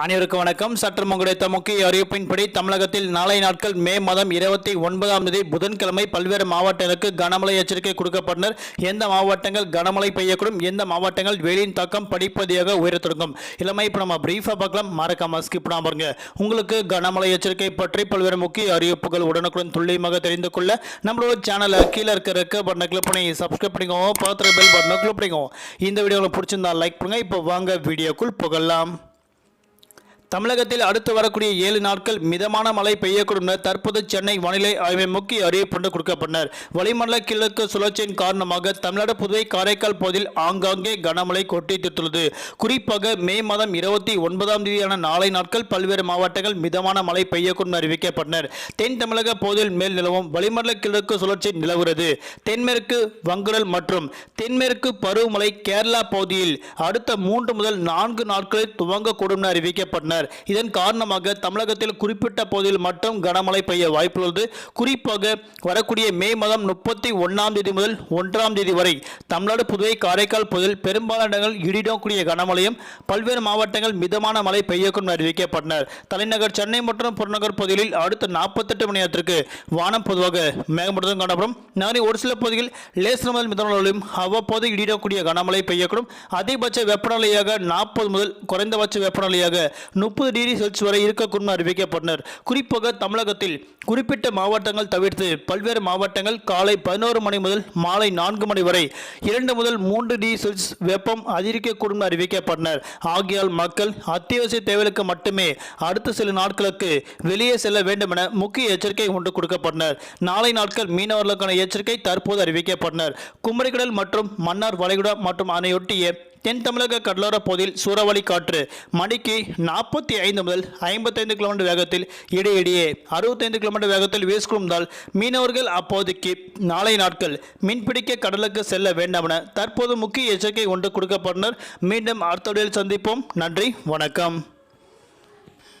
அனைவருக்கும் வணக்கம். சற்று கிடைத்த முக்கிய அறிவிப்பின்படி தமிழகத்தில் நாளை நாட்கள் மே மாதம் இருபத்தி ஒன்பதாம் தேதி புதன்கிழமை பல்வேறு மாவட்டங்களுக்கு கனமழை எச்சரிக்கை கொடுக்கப்பட்டனர். எந்த மாவட்டங்கள் கனமழை பெய்யக்கூடும் எந்த மாவட்டங்கள் வெயிலின் தாக்கம் படிப்பதியாக உயரத் தொடங்கும் இளமை இப்போ நம்ம பிரீஃபாக பார்க்கலாம். மறக்காம ஸ்கிப் பண்ணாம பாருங்க உங்களுக்கு கனமழை எச்சரிக்கை பற்றி பல்வேறு முக்கிய அறிவிப்புகள் உடனுக்குடன் துல்லியமாக தெரிந்து கொள்ள நம்மளோட சேனலை கீழே இருக்க ரெக்க பட்டனை கிளிக் பண்ணி சப்ஸ்கிரைப் பண்ணிக்கோங்க பார்த்துற பெல் பட்டனை கிளிக் பண்ணிக்கோங்க இந்த வீடியோ உங்களுக்கு பிடிச்சிருந்தா லைக் பண்ணுங்க. இப்போ வாங்க வீடியோக்குள் புகழலாம் தமிழகத்தில் அடுத்து வரக்கூடிய ஏழு நாட்கள் மிதமான மழை பெய்யக்கூடும் என தற்போது சென்னை வானிலை ஆய்வு முக்கிய அறிவிப்பு கொடுக்கப்பட்டனர். வளிமண்டல கிழக்கு சுழற்சியின் காரணமாக தமிழ்நாடு புதுவை காரைக்கால் பகுதியில் ஆங்காங்கே கனமழை கொட்டி தீர்த்துள்ளது குறிப்பாக மே மாதம் இருபத்தி ஒன்பதாம் தேதியான நாளை நாட்கள் பல்வேறு மாவட்டங்கள் மிதமான மழை பெய்யக்கூடும் அறிவிக்கப்பட்டனர். தென் தமிழக பகுதியில் மேல் நிலவும் வளிமண்டல கிழக்கு சுழற்சி நிலவுகிறது. தென்மேற்கு வங்குடல் மற்றும் தென்மேற்கு பருவமழை கேரளா பகுதியில் அடுத்த மூன்று முதல் நான்கு நாட்களில் துவங்கக்கூடும் என அறிவிக்கப்பட்டனர். இதன் காரணமாக தமிழகத்தில் குறிப்பிட்ட பகுதியில் மட்டும் கனமழை பெய்ய வாய்ப்புள்ளது. குறிப்பாக வரக்கூடிய மே மாதம் முப்பத்தி ஒன்றாம் தேதி முதல் ஒன்றாம் தேதி வரை தமிழ்நாடு புதுவை காரைக்கால் பகுதியில் பெரும்பாலான இடங்கள் இடிடக்கூடிய கனமழையும் பல்வேறு மாவட்டங்கள் மிதமான மழை பெய்யக்கும் அறிவிக்கப்பட்டனர். தலைநகர் சென்னை மற்றும் புறநகர் பகுதிகளில் அடுத்த நாற்பத்தெட்டு மணி நேரத்திற்கு வானம் பொதுவாக மேகமூட்டத்துடன் காணப்படும். நகரின் ஒரு சில பகுதிகளில் லேசர் முதல் மிதமலையும் அவ்வப்போது இடிடக்கூடிய கனமழை பெய்யக்கூடும். அதிகபட்ச வெப்பநிலையாக நாற்பது முதல் குறைந்தபட்ச வெப்பநிலையாக முப்பது முப்பது டிகிரி செல்சியஸ் வரை இருக்கக்கூடும் அறிவிக்கப்பட்டனர். குறிப்பாக தமிழகத்தில் குறிப்பிட்ட மாவட்டங்கள் தவிர்த்து பல்வேறு மாவட்டங்கள் காலை பதினோரு மணி முதல் மாலை நான்கு மணி வரை இரண்டு முதல் மூன்று டிகிரி செல்சியஸ் வெப்பம் அதிகரிக்கக்கூடும் அறிவிக்கப்பட்டனர். ஆகியால் மக்கள் அத்தியாவசிய தேவைகளுக்கு மட்டுமே அடுத்த சில நாட்களுக்கு வெளியே செல்ல வேண்டும் என முக்கிய எச்சரிக்கை ஒன்று கொடுக்கப்பட்டனர். நாளை நாட்கள் மீனவர்களுக்கான எச்சரிக்கை தற்போது அறிவிக்கப்பட்டனர். குமரிக்கடல் மற்றும் மன்னார் வளைகுடா மற்றும் அதனையொட்டிய தென் தமிழக கடலோர பகுதியில் சூறாவளி காற்று மணிக்கு நாற்பத்தி ஐந்து முதல் ஐம்பத்தைந்து கிலோமீட்டர் வேகத்தில் இடையிடையே அறுபத்தைந்து கிலோமீட்டர் வேகத்தில் வீசுகிறதால் மீனவர்கள் அப்போதைக்கு நாளை நாட்கள் மீன்பிடிக்க கடலுக்கு செல்ல வேண்டாம் என தற்போது முக்கிய எச்சரிக்கை ஒன்று கொடுக்கப்பட்டனர். மீண்டும் அடுத்த சந்திப்போம். நன்றி. வணக்கம்.